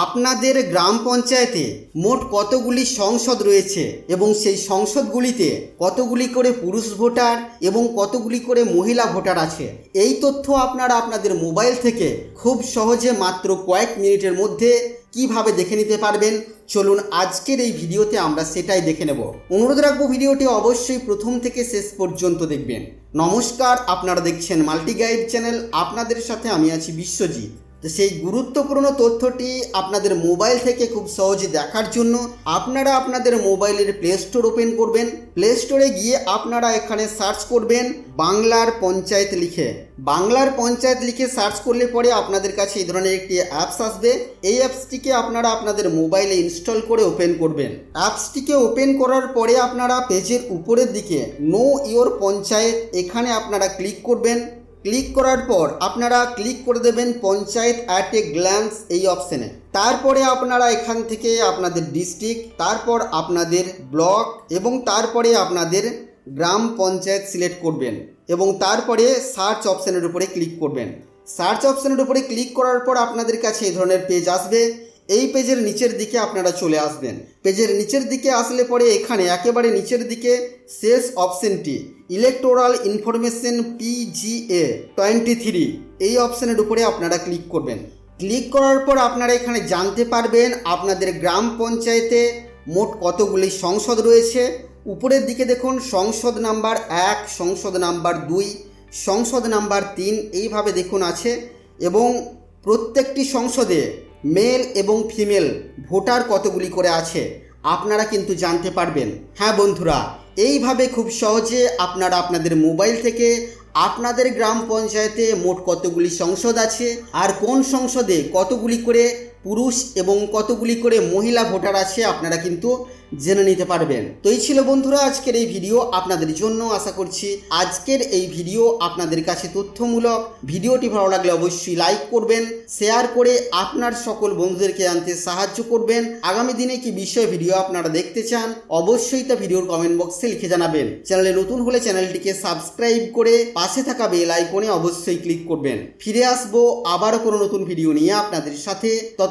আপনাদের গ্রাম পঞ্চায়েতে মোট কতগুলি সংসদ রয়েছে এবং সেই সংসদগুলিতে কতগুলি করে পুরুষ ভোটার এবং কতগুলি করে মহিলা ভোটার আছে? এই তথ্য আপনারা আপনাদের মোবাইল থেকে খুব সহজে মাত্র কয়েক মিনিটের মধ্যে কীভাবে দেখে নিতে পারবেন? চলুন আজকের এই ভিডিওতে আমরা সেটাই দেখে নেব। অনুরোধ রাখব ভিডিওটি অবশ্যই প্রথম থেকে শেষ পর্যন্ত দেখবেন। নমস্কার, আপনারা দেখছেন মাল্টি গাইড চ্যানেল। আপনাদের সাথে আমি আছি বিশ্বজিৎ। তো সেই গুরুত্বপূর্ণ তথ্যটি আপনাদের মোবাইল থেকে খুব সহজে দেখার জন্য আপনারা আপনাদের মোবাইলের প্লে স্টোর ওপেন করবেন। প্লে স্টোরে গিয়ে আপনারা এখানে সার্চ করবেন বাংলার পঞ্চায়েত লিখে। বাংলার পঞ্চায়েত লিখে সার্চ করলে পরে আপনাদের কাছে এই ধরনের একটি অ্যাপস আসবে। এই অ্যাপসটিকে আপনারা আপনাদের মোবাইলে ইনস্টল করে ওপেন করবেন। অ্যাপসটিকে ওপেন করার পরে আপনারা পেজের উপরের দিকে নো ইওর পঞ্চায়েত এখানে আপনারা ক্লিক করবেন। ক্লিক করার পর আপনারা ক্লিক করে দেবেন পঞ্চায়েত অ্যাট এ গ্ল্যান্স এই অপশানে। তারপরে আপনারা এখান থেকে আপনাদের ডিস্ট্রিক্ট তারপর আপনাদের ব্লক এবং তারপরে আপনাদের গ্রাম পঞ্চায়েত সিলেক্ট করবেন এবং তারপরে সার্চ অপশানের উপরে ক্লিক করবেন। সার্চ অপশানের উপরে ক্লিক করার পর আপনাদের কাছে এই ধরনের পেজ আসবে। এই পেজের নিচের দিকে আপনারা চলে আসবেন। পেজের নিচের দিকে আসলে পরে এখানে একেবারে নিচের দিকে শেষ অপশনটি, electoral information PGA twenty three এই অপশানের উপরে আপনারা ক্লিক করবেন। ক্লিক করার পর আপনারা এখানে জানতে পারবেন আপনাদের গ্রাম পঞ্চায়েতে মোট কতগুলি সংসদ রয়েছে। উপরের দিকে দেখুন, সংসদ নাম্বার এক, সংসদ নাম্বার দুই, সংসদ নাম্বার তিন, এইভাবে দেখুন আছে। এবং প্রত্যেকটি সংসদে মেল এবং ফিমেল ভোটার কতগুলি করে আছে, আপনারা কিন্তু জানতে পারবেন। হ্যাঁ বন্ধুরা, এইভাবে খুব সহজে আপনারা আপনাদের মোবাইল থেকে আপনাদের গ্রাম পঞ্চায়েতে মোট কতগুলি সংসদ আছে আর কোন সংসদে কতগুলি করে পুরুষ এবং কতগুলি করে মহিলা ভোটার আছে আপনারা কিন্তু জেনে নিতে পারবেন। তো এই ছিল বন্ধুরা আজকের এই ভিডিও, আপনাদের জন্য আশা করছি আজকের এই ভিডিও আপনাদের কাছে তথ্যমূলক। ভিডিওটি ভালো লাগলে অবশ্যই লাইক করবেন, শেয়ার করে আপনার সকল বন্ধুদেরকে জানতে সাহায্য করবেন। আগামী দিনে কি বিষয় ভিডিও আপনারা দেখতে চান, অবশ্যই তা ভিডিওর কমেন্ট বক্সে লিখে জানাবেন। চ্যানেলে নতুন হলে চ্যানেলটিকে সাবস্ক্রাইব করে পাশে থাকা বেল আইকনে অবশ্যই ক্লিক করবেন। ফিরে আসব আবারও কোনো নতুন ভিডিও নিয়ে আপনাদের সাথে।